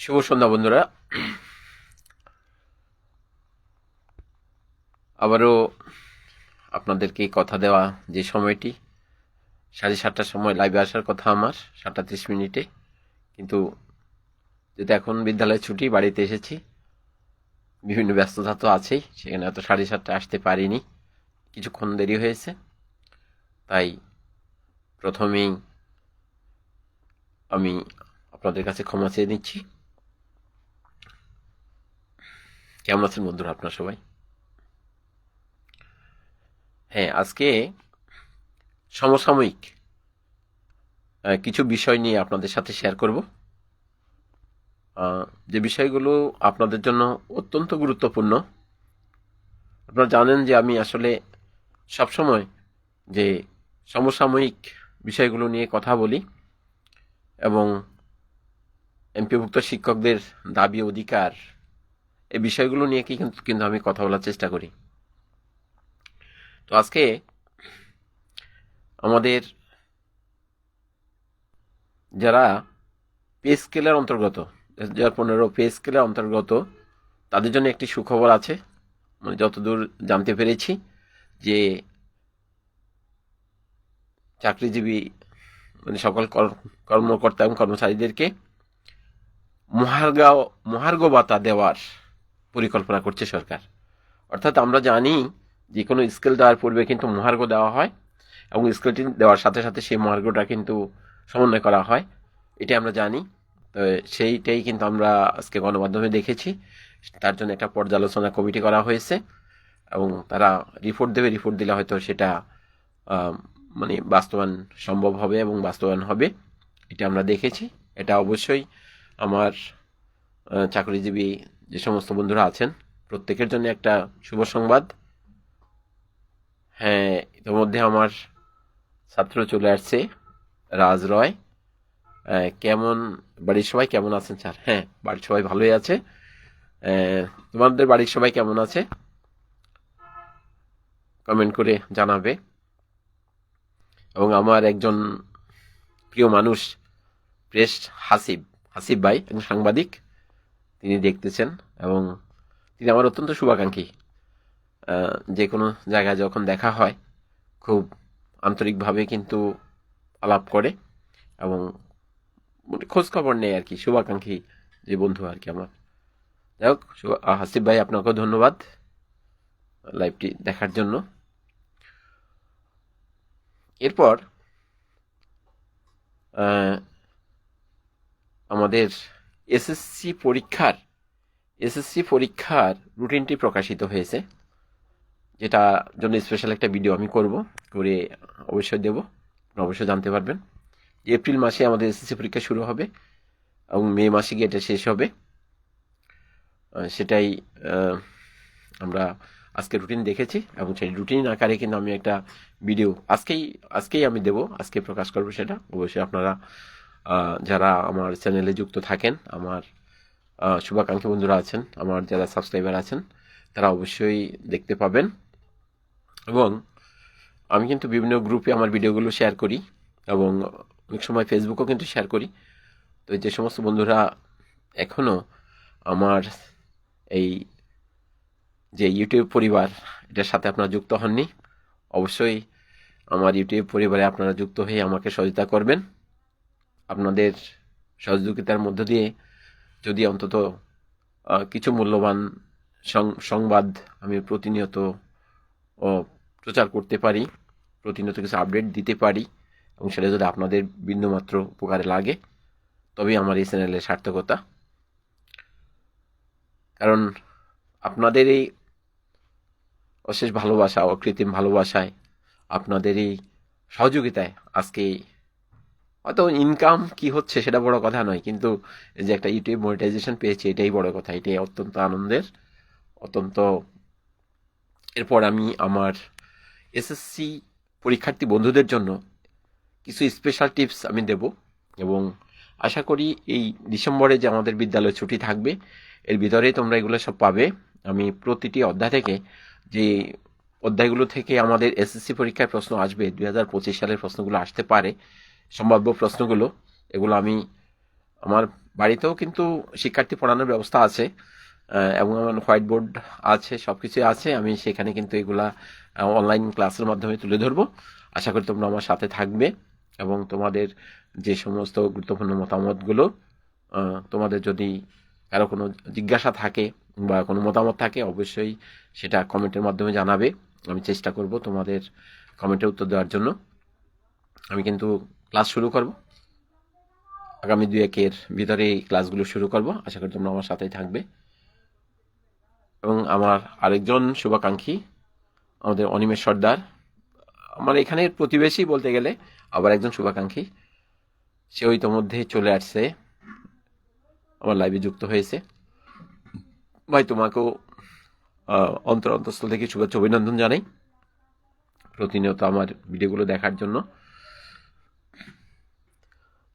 শুভ সন্ধ্যা বন্ধুরা। আবারও আপনাদেরকে কথা দেওয়া যে সময়টি, সাড়ে সাতটার সময় লাইভে আসার কথা আমার, সাতটা ত্রিশ মিনিটে। কিন্তু যেহেতু এখন বিদ্যালয়ে ছুটি, বাড়িতে এসেছি, বিভিন্ন ব্যস্ততা তো আছেই, সেখানে এত সাড়ে সাতটা আসতে পারিনি, কিছুক্ষণ দেরি হয়েছে। তাই প্রথমেই আমি আপনাদের কাছে ক্ষমা চেয়ে নিচ্ছি। কেমন আছেন বন্ধুরা আপনার সবাই? হ্যাঁ আজকে সমসাময়িক কিছু বিষয় নিয়ে আপনাদের সাথে শেয়ার করব। যে বিষয়গুলো আপনাদের জন্য অত্যন্ত গুরুত্বপূর্ণ। আপনারা জানেন যে আমি আসলে সবসময় যে সমসাময়িক বিষয়গুলো নিয়ে কথা বলি এবং এমপিভুক্ত শিক্ষকদের দাবি, অধিকার এই বিষয়গুলো নিয়ে কি কিন্তু কিন্তু আমি কথা বলার চেষ্টা করি। তো আজকে আমাদের যারা পে স্কেলের অন্তর্গত দু হাজার পনেরো পে স্কেলের অন্তর্গত, তাদের জন্য একটি সুখবর আছে। মানে যতদূর জানতে পেরেছি যে চাকরিজীবী মানে সকল কর- কর্মকর্তা এবং কর্মচারীদেরকে মহার্গা মহার্ঘ ভাতা দেওয়ার পরিকল্পনা করছে সরকার। অর্থাৎ আমরা জানি যে কোনো স্কেল দেওয়ার পূর্বে কিন্তু মহার্ঘ দেওয়া হয় এবং স্কেলটি দেওয়ার সাথে সাথে সেই মহার্ঘটা কিন্তু সমন্বয় করা হয়। এটা আমরা জানি। তো সেইটাই কিন্তু আমরা আজকে গণমাধ্যমে দেখেছি। তার জন্য একটা পর্যালোচনা কমিটি করা হয়েছে এবং তারা রিপোর্ট দেবে। রিপোর্ট দিলে হয়তো সেটা মানে বাস্তবায়ন সম্ভব হবে এবং বাস্তবায়ন হবে। এটা আমরা দেখেছি। এটা অবশ্যই আমার চাকরিজীবী যে সমস্ত বন্ধুরা আছেন, প্রত্যেকের জন্য একটা শুভ সংবাদ। হ্যাঁ ইতিমধ্যে আমার ছাত্র চলে আসছে, রাজ রয়। কেমন, বাড়ির সবাই কেমন আছেন স্যার? হ্যাঁ বাড়ির সবাই ভালোই আছে। তোমাদের বাড়ির সবাই কেমন আছে? কমেন্ট করে জানাবে। এবং আমার একজন প্রিয় মানুষ প্রেস হাসিব হাসিব ভাই, একজন সাংবাদিক। তিনি দেখতেছেন এবং তিনি আমার অত্যন্ত শুভাকাঙ্ক্ষী। যে কোনো জায়গায় যখন দেখা হয়, খুব আন্তরিকভাবে কিন্তু আলাপ করে এবং মানে খোঁজ খবর নেয় আর কি, শুভাকাঙ্ক্ষী যে বন্ধু আর কি আমার। যাই হোক হাসিফ ভাই, আপনাকেও ধন্যবাদ লাইভটি দেখার জন্য। এরপর আমাদের এসএসসি পরীক্ষার এসএসসি পরীক্ষার রুটিনটি প্রকাশিত হয়েছে, যেটা জন্য স্পেশাল একটা ভিডিও আমি করব, করে অবশ্যই দেব অবশ্যই জানতে পারবেন। এপ্রিল মাসে আমাদের এসএসসি পরীক্ষা শুরু হবে এবং মে মাসে গিয়ে এটা শেষ হবে। সেটাই আমরা আজকে রুটিন দেখেছি এবং সেই রুটিন আকারে কিন্তু আমি একটা ভিডিও আজকেই আজকেই আমি দেব, আজকে প্রকাশ করব সেটা। অবশ্যই আপনারা যারা আমার চ্যানেলে যুক্ত থাকেন, আমার শুভাকাঙ্ক্ষী বন্ধুরা আছেন, আমার যারা সাবস্ক্রাইবার আছেন, তারা অবশ্যই দেখতে পাবেন। এবং আমি কিন্তু বিভিন্ন গ্রুপে আমার ভিডিওগুলো শেয়ার করি এবং অনেক সময় ফেসবুকেও কিন্তু শেয়ার করি। তো যে সমস্ত বন্ধুরা এখনও আমার এই যে ইউটিউব পরিবার, এটার সাথে আপনারা যুক্ত হননি, অবশ্যই আমার ইউটিউব পরিবারে আপনারা যুক্ত হয়ে আমাকে সহযোগিতা করবেন। আপনাদের সহযোগিতার মধ্য দিয়ে যদি অন্তত কিছু মূল্যবান সংবাদ আমি প্রতিনিয়ত প্রচার করতে পারি, প্রতিনিয়ত কিছু আপডেট দিতে পারি, এবং সেটা যদি আপনাদের বিন্দুমাত্র উপকারে লাগে, তবেই আমার এই চ্যানেলের সার্থকতা। কারণ আপনাদের এই অশেষ ভালোবাসা, অকৃত্রিম ভালোবাসায়, আপনাদের এই সহযোগিতায় আজকে হয়তো ইনকাম কি হচ্ছে সেটা বড় কথা নয়, কিন্তু যে একটা ইউটিউব মনিটাইজেশন পেয়েছি, এটাই বড় কথা, এটাই অত্যন্ত আনন্দের। অত্যন্ত এরপর আমি আমার এসএসসি পরীক্ষার্থী বন্ধুদের জন্য কিছু স্পেশাল টিপস আমি দেব এবং আশা করি এই ডিসেম্বরে যে আমাদের বিদ্যালয় ছুটি থাকবে, এর ভিতরেই তোমরা এগুলো সব পাবে। আমি প্রতিটি অধ্যায় থেকে যে অধ্যায়গুলো থেকে আমাদের এসএসসি পরীক্ষায় প্রশ্ন আসবে, দুই হাজার পঁচিশ সালের প্রশ্নগুলো আসতে পারে সম্ভাব্য প্রশ্নগুলো, এগুলো আমি আমার বাড়িতেও কিন্তু শিক্ষার্থী পড়ানোর ব্যবস্থা আছে এবং আমার হোয়াইট বোর্ড আছে সব কিছুই আছে, আমি সেখানে কিন্তু এগুলা অনলাইন ক্লাসের মাধ্যমে তুলে ধরবো। আশা করি তোমরা আমার সাথে থাকবে এবং তোমাদের যে সমস্ত গুরুত্বপূর্ণ মতামতগুলো তোমাদের যদি কারও কোনো জিজ্ঞাসা থাকে বা কোনো মতামত থাকে, অবশ্যই সেটা কমেন্টের মাধ্যমে জানাবে। আমি চেষ্টা করব তোমাদের কমেন্টের উত্তর দেওয়ার জন্য। আমি কিন্তু ক্লাস শুরু করব। আগামী দুই একের ভিতরে এই ক্লাসগুলো শুরু করব। আশা করি তোমরা আমার সাথেই থাকবে। এবং আমার আরেকজন শুভাকাঙ্ক্ষী, আমাদের অনিমেষ সর্দার। আমার এখানের প্রতিবেশী বলতে গেলে আবার একজন শুভাকাঙ্ক্ষী। সে ওই ইতোমধ্যে চলে আসছে। আমার লাইভে যুক্ত হয়েছে। ভাই, তোমাকেও অন্তর অন্তঃস্থল থেকে শুভেচ্ছা, অভিনন্দন জানাই। প্রতিনিয়ত আমার ভিডিওগুলো দেখার জন্য।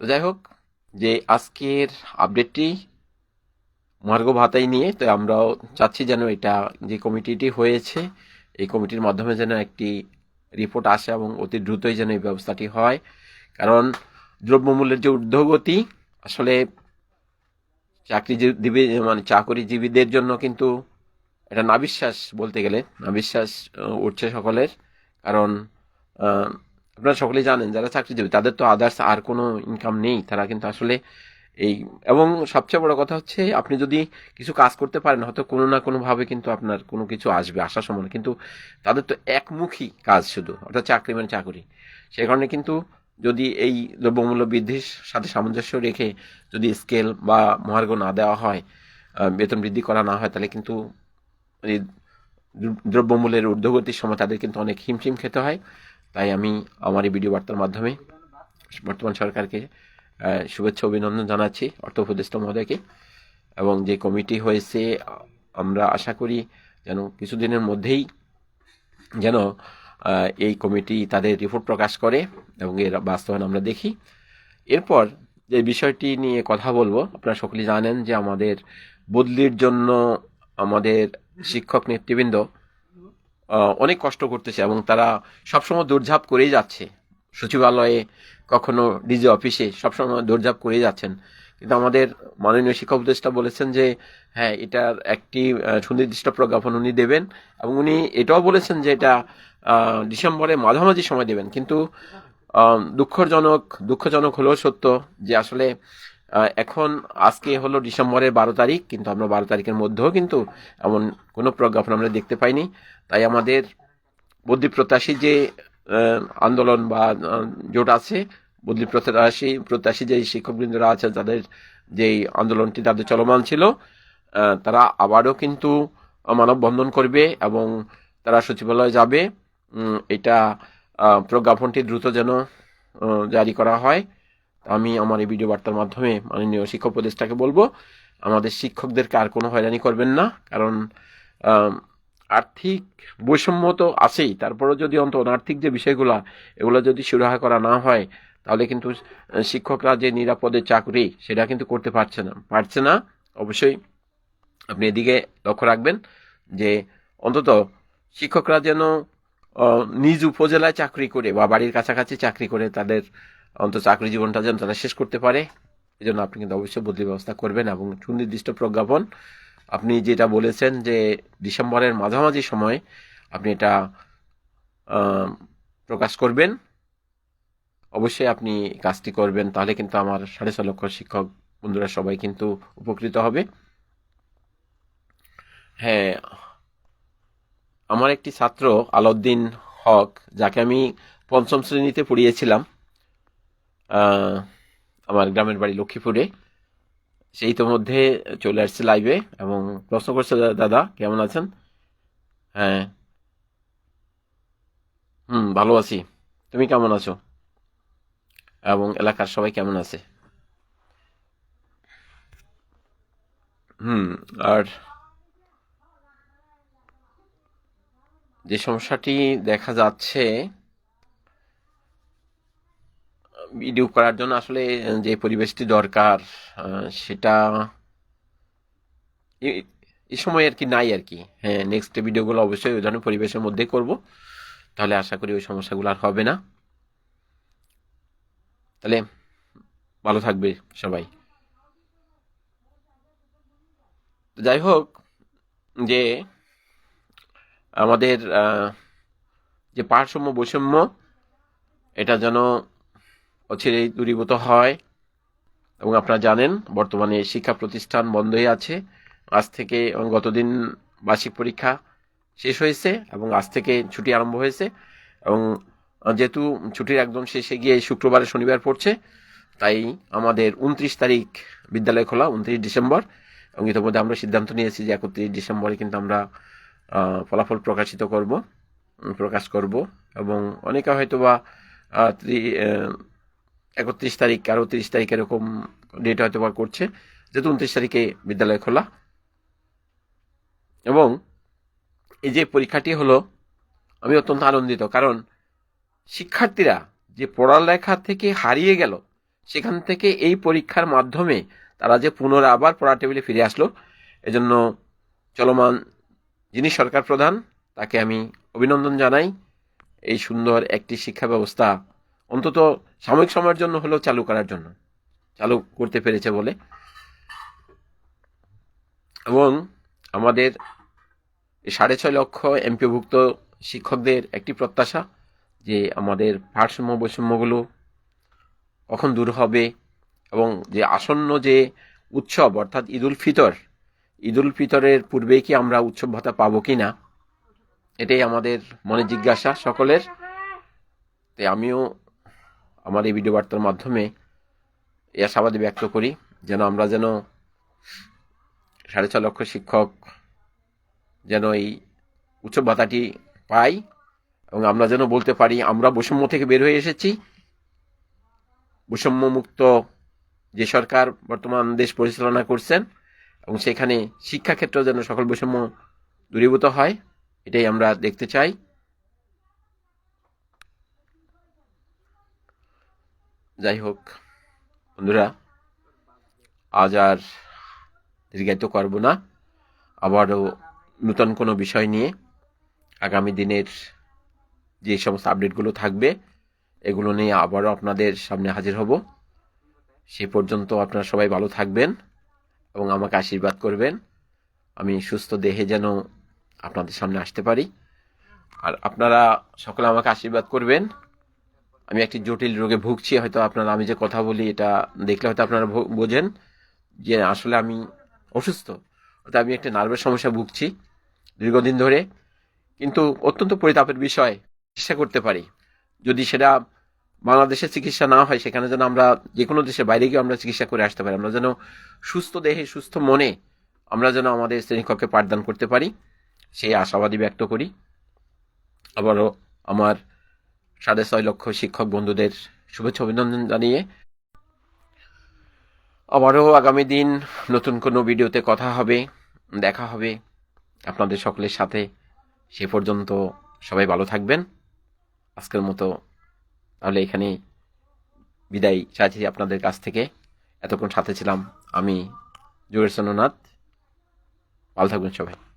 তো যাই হোক যে আজকের আপডেটটি মার্গ ভাতাই নিয়ে, তো আমরাও চাচ্ছি যেন এটা যে কমিটিটি হয়েছে, এই কমিটির মাধ্যমে যেন একটি রিপোর্ট আসে এবং অতি দ্রুতই যেন এই ব্যবস্থাটি হয়। কারণ দ্রব্যমূল্যের যে ঊর্ধ্বগতি, আসলে চাকরিজীবী মানে চাকরিজীবীদের জন্য কিন্তু এটা নাবিশ্বাস বলতে গেলে, নাবিশ্বাস উঠছে সকলের। কারণ আপনারা সকলেই জানেন, যারা চাকরিজীবী, তাদের তো আদার্স আর কোনো ইনকাম নেই। তারা কিন্তু আসলে এই, এবং সবচেয়ে বড় কথা হচ্ছে, আপনি যদি কিছু কাজ করতে পারেন, হয়তো কোনো না কোনোভাবে কিন্তু আপনার কোনো কিছু আসবে, আসার সময় কিন্তু তাদের তো একমুখী কাজ শুধু, অর্থাৎ চাকরি মানে চাকরি। সে কারণে কিন্তু যদি এই দ্রব্যমূল্য বৃদ্ধির সাথে সামঞ্জস্য রেখে যদি স্কেল বা মহার্ঘ না দেওয়া হয় বেতন বৃদ্ধি করা না হয়, তাহলে কিন্তু এই দ্র- দ্রব্যমূল্যের ঊর্ধ্বগতির সময় তাদের কিন্তু অনেক হিমশিম খেতে হয়। তাই আমি আমার এই ভিডিও বার্তার মাধ্যমে বর্তমান সরকারকে শুভেচ্ছা অভিনন্দন জানাচ্ছি অর্থ উপদেষ্টা মহোদয়কে। এবং যে কমিটি হয়েছে, আমরা আশা করি যেন কিছুদিনের মধ্যেই যেন এই কমিটি তাদের রিপোর্ট প্রকাশ করে এবং এর বাস্তবায়ন আমরা দেখি। এরপর যে বিষয়টি নিয়ে কথা বলব, আপনারা সকলেই জানেন যে আমাদের বদলির জন্য আমাদের শিক্ষক নেতৃবৃন্দ অনেক কষ্ট করতেছে এবং তারা সবসময় দৌড়ঝাঁপ করেই যাচ্ছে। সচিবালয়ে কখনো ডিজি অফিসে সবসময় দৌড়ঝাঁপ করেই যাচ্ছেন। কিন্তু আমাদের মাননীয় শিক্ষা উপদেষ্টা বলেছেন যে হ্যাঁ এটার একটি সুনির্দিষ্ট প্রজ্ঞাপন উনি দেবেন এবং উনি এটাও বলেছেন যে এটা ডিসেম্বরে মাঝামাঝি সময় দেবেন। কিন্তু দুঃখজনক দুঃখজনক হলেও সত্য যে আসলে এখন আজকে হলো ডিসেম্বরের বারো তারিখ, কিন্তু আমরা বারো তারিখের মধ্যেও কিন্তু এমন কোনো প্রজ্ঞাপন আমরা দেখতে পাইনি। তাই আমাদের বদ্যি প্রত্যাশী যে আন্দোলন বা জোট আছে বদলি প্রত্যাশী প্রত্যাশী যে শিক্ষকবৃন্দরা আছে যাদের যেই আন্দোলনটি তাদের চলমান ছিল তারা আবারও কিন্তু মানববন্ধন করবে এবং তারা সচিবালয়ে যাবে। এটা প্রজ্ঞাপনটি দ্রুত যেন জারি করা হয়। আমি আমার এই ভিডিও বার্তার মাধ্যমে মাননীয় শিক্ষক উপদেষ্টাকে বলব, আমাদের শিক্ষকদেরকে আর কোনো হয়রানি করবেন না, কারণ আর্থিক বৈষম্য তো আছেই, তারপরেও যদি অন্ত আর্থিক যে বিষয়গুলো, এগুলো যদি সুরাহা করা না হয়, তাহলে কিন্তু শিক্ষকরা যে নিরাপদে চাকরি, সেটা কিন্তু করতে পারছে না পারছে না। অবশ্যই আপনি এদিকে লক্ষ্য রাখবেন যে অন্তত শিক্ষকরা যেন নিজ উপজেলায় চাকরি করে বা বাড়ির কাছাকাছি চাকরি করে তাদের অন্তত চাকরি জীবনটা যেন তারা শেষ করতে পারে এই জন্য আপনি কিন্তু অবশ্যই বদলি ব্যবস্থা করবেন এবং সুনির্দিষ্ট প্রজ্ঞাপন। আপনি যেটা বলেছেন যে ডিসেম্বরের মাঝামাঝি সময় আপনি এটা প্রকাশ করবেন, অবশ্যই আপনি কাজটি করবেন, তাহলে কিন্তু আমার সাড়ে ছ লক্ষ শিক্ষক বন্ধুরা সবাই কিন্তু উপকৃত হবে। হ্যাঁ আমার একটি ছাত্র আলাউদ্দিন হক, যাকে আমি পঞ্চম শ্রেণীতে পড়িয়েছিলাম আমার গ্রামের বাড়ি লক্ষ্মীপুরে। সেই তো মধ্যে চলে আসছে লাইভে এবং প্রশ্ন করছে দাদা, কেমন আছেন? হ্যাঁ। হুম, ভালো আছি। তুমি কেমন আছো? এবং এলাকার সবাই কেমন আছে? হুম, আর যে সমস্যাটি দেখা যাচ্ছে ভিডিও করার জন্য আসলে যে পরিবেশটি দরকার সেটা এই সময় আর কি নাই আর কি। হ্যাঁ নেক্সট ভিডিওগুলো অবশ্যই ওই ধরনের পরিবেশের মধ্যেই করব। তাহলে আশা করি ওই সমস্যাগুলো আর হবে না। তাহলে ভালো থাকবে সবাই। যাই হোক, যে আমাদের যে পারসম্য বৈষম্য, এটা যেন অচিরেই দূরীভূত হয়। এবং আপনারা জানেন, বর্তমানে শিক্ষা প্রতিষ্ঠান বন্ধ হয়ে আছে। আজ থেকে গতদিন বার্ষিক পরীক্ষা শেষ হয়েছে এবং আজ থেকে ছুটি আরম্ভ হয়েছে। এবং যেহেতু ছুটির একদম শেষে গিয়ে শুক্রবারে শনিবার পড়ছে, তাই আমাদের উনত্রিশ তারিখ বিদ্যালয় খোলা, উনত্রিশ ডিসেম্বর। এবং ইতিমধ্যে আমরা সিদ্ধান্ত নিয়েছি যে একত্রিশ ডিসেম্বরে কিন্তু আমরা ফলাফল প্রকাশিত করব, প্রকাশ করব। এবং অনেকে হয়তো বা একত্রিশ তারিখ আরও তিরিশ তারিখ এরকম ডেট হয়তো বা করছে। যেহেতু উনত্রিশ তারিখে বিদ্যালয় খোলা। এবং এই যে পরীক্ষাটি হলো, আমি অত্যন্ত আনন্দিত কারণ শিক্ষার্থীরা যে পড়ালেখা থেকে হারিয়ে গেল, সেখান থেকে এই পরীক্ষার মাধ্যমে তারা যে পুনরায় আবার পড়া টেবিলে ফিরে আসলো, এজন্য চলমান যিনি সরকার প্রধান, তাকে আমি অভিনন্দন জানাই। এই সুন্দর একটি শিক্ষা ব্যবস্থা অন্তত সাময়িক সময়ের জন্য হলেও চালু করার জন্য। চালু করতে পেরেছে বলে। এবং আমাদের সাড়ে ছয় লক্ষ এমপিভুক্ত শিক্ষকদের একটি প্রত্যাশা যে আমাদের ভারসাম্য বৈষম্যগুলো কখন দূর হবে এবং যে আসন্ন যে উৎসব, অর্থাৎ ঈদুল ফিতর ঈদুল ফিতরের পূর্বে কি আমরা উৎসব ভাতা পাবো কি না, এটাই আমাদের মনে জিজ্ঞাসা সকলের। তাই আমিও আমার এই ভিডিও বার্তার মাধ্যমে এই আশাবাদী ব্যক্ত করি যেন আমরা যেন সাড়ে ছ লক্ষ শিক্ষক যেন এই উৎসব ভাতাটি পাই এবং আমরা যেন বলতে পারি, আমরা বৈষম্য থেকে বের হয়ে এসেছি। বৈষম্য মুক্ত যে সরকার বর্তমান দেশ পরিচালনা করছেন এবং সেখানে শিক্ষাক্ষেত্র যেন সকল বৈষম্য দূরীভূত হয়, এটাই আমরা দেখতে চাই। যাই হোক বন্ধুরা, আজ আর দীর্ঘায়িত করব না। আবারও নূতন কোনো বিষয় নিয়ে আগামী দিনের যে সমস্ত আপডেটগুলো থাকবে, এগুলো নিয়ে আবারও আপনাদের সামনে হাজির হব। সে পর্যন্ত আপনারা সবাই ভালো থাকবেন এবং আমাকে আশীর্বাদ করবেন। আমি সুস্থ দেহে যেন আপনাদের সামনে আসতে পারি। আর আপনারা সকলে আমাকে আশীর্বাদ করবেন। আমি একটি জটিল রোগে ভুগছি, হয়তো আপনারা, আমি যে কথা বলি এটা দেখলে হয়তো আপনারা বোঝেন যে আসলে আমি অসুস্থ, অর্থাৎ আমি একটা নার্ভের সমস্যা ভুগছি দীর্ঘদিন ধরে। কিন্তু অত্যন্ত পরিতাপের বিষয়, চিকিৎসা করতে পারি। যদি সেটা বাংলাদেশে চিকিৎসা না হয়, সেখানে যেন আমরা যে কোনো দেশের বাইরে গিয়ে আমরা চিকিৎসা করে আসতে পারি। আমরা যেন সুস্থ দেহে, সুস্থ মনে আমরা যেন আমাদের শ্রেণীকক্ষে পাঠদান করতে পারি, সেই আশাবাদী ব্যক্ত করি। আবারও আমার সাড়ে ছয় লক্ষ শিক্ষক বন্ধুদের শুভেচ্ছা অভিনন্দন জানিয়ে আবারও আগামী দিন নতুন কোনো ভিডিওতে কথা হবে, দেখা হবে। আপনাদের সকলের সাথে সে পর্যন্ত সবাই ভালো থাকবেন। আজকের মতো তাহলে এখানে বিদায় চাইছি আপনাদের কাছ থেকে। এতক্ষণ সাথে ছিলাম আমি সোননাথ। ভালো থাকবেন সবাই।